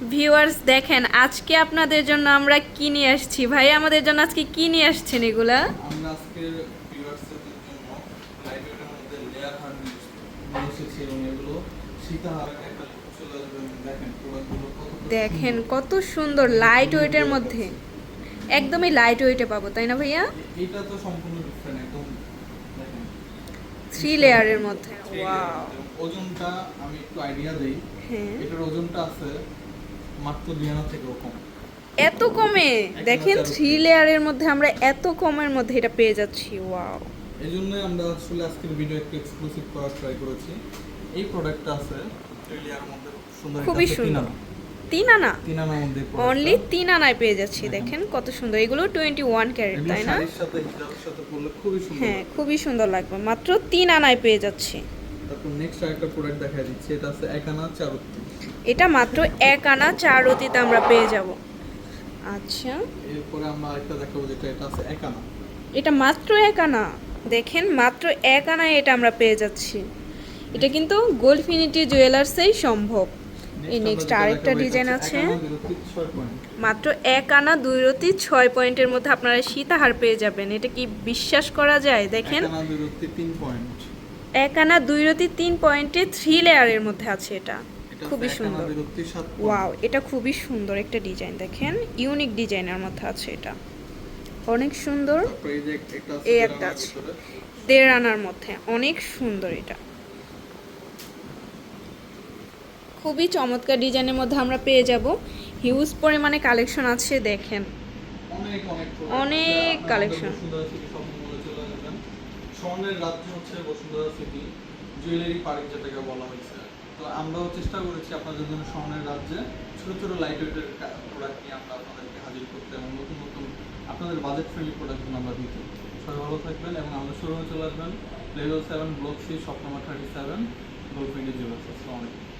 Viewers দেখেন আজকে আপনাদের জন্য আমরা কি নিয়ে আসছি? ভাই আমাদের জন্য আজকে কি নিয়ে আসছেন এগুলা? আমরা আজকে ভিউয়ার্সদের জন্য লাইব্রেরির মধ্যে লেয়ার হার্ড নিয়ে এসেছি এবং এগুলো সীতাহার একটা চলে আসবে। দেখেন প্রোডাক্টগুলো দেখেন কত সুন্দর লাইট ওয়েটের মধ্যে। একদমই লাইট ওয়েটে পাবো তাই না ভাইয়া? এইটা তো সম্পূর্ণ ডিফারেন্ট একদম থ্রি লেয়ারের মধ্যে ওয়াও ওজনটা আমি একটু আইডিয়া দেই। হ্যাঁ। এটার ওজনটা আছে মাত্র লিয়ানা থেকেও কম। এত কমে? দেখেন থ্রি লেয়ারের মধ্যে আমরা এত কমের মধ্যে এটা পেয়ে যাচ্ছি ওয়াও এই জন্যই আমরা আসলে আজকের ভিডিও একটু এক্সক্লুসিভ করার ট্রাই করেছি। এই প্রোডাক্টটা আছে টেলিয়ার মধ্যে সুন্দর খুবই সুন্দর। তিন আনা। তিন আনার মধ্যে অনলি তিন আনায় পেয়ে যাচ্ছি। দেখেন। কত সুন্দর। এগুলো টোয়েন্টি ওয়ান ক্যারেট তাই না? হ্যাঁ খুবই সুন্দর লাগবে। মাত্র তিন আনায় পেয়ে যাচ্ছি। তারপর নেক্সট আরেকটা প্রোডাক্ট দেখা দিচ্ছি এটা আছে এক আনা চারত্তি এটা মাত্র এক আনা চার রতিতে আমরা পেয়ে যাব। আচ্ছা। এরপরে আমরা আরেকটা দেখাবো যেটা এটা আছে এক আনা। এটা মাত্র এক আনা। দেখেন মাত্র এক আনায় এটা আমরা পেয়ে যাচ্ছি। এটা কিন্তু গোল্ডফিনিটি জুয়েলার্সেই সম্ভব। এই নেক্সট আরেকটা ডিজাইন আছে। মাত্র এক আনা দুই রতি ছয় পয়েন্টের মধ্যে আপনারা সীতাহার পেয়ে যাবেন। এটা কি বিশ্বাস করা যায়? দেখেন। তিন পয়েন্ট এক আনা দুই রতি তিন পয়েন্টে থ্রি লেয়ারের মধ্যে আছে এটা। খুবই সুন্দর। ওয়াও এটা খুবই সুন্দর একটা ডিজাইন দেখেন। ইউনিক ডিজাইনের মধ্যে আছে এটা। অনেক সুন্দর এই একটা আছে। দেড় আনার মধ্যে। অনেক সুন্দর এটা। খুবই চমৎকার ডিজাইনের মধ্যে আমরা পেয়ে যাব। হিউজ পরিমাণে কালেকশন আছে দেখেন। অনেক অনেক অনেক আপনারা collection। বসুন্ধরা সিটি শপিং মলে চলে যাবেন স্বর্ণের রাজ্য হচ্ছে বসুন্ধরা সিটি জুয়েলারি পার্ক যেটাকে বলা হয়েছে। তো আমরাও চেষ্টা করেছি আপনাদের জন্য স্বর্ণের রাজ্যে ছোট ছোট লাইট ওয়েটের প্রোডাক্ট নিয়ে আমরা আপনাদেরকে হাজির করতে এবং নতুন নতুন আপনাদের বাজেট ফ্রেন্ডলি প্রোডাক্টগুলো আমরা দিতে। সবাই ভালো থাকবেন এবং আমাদের শোরুমে চলে আসবেন। Level seven block C number thirty seven গোলফিন্ডি jewellers আসসালামু আলাইকুম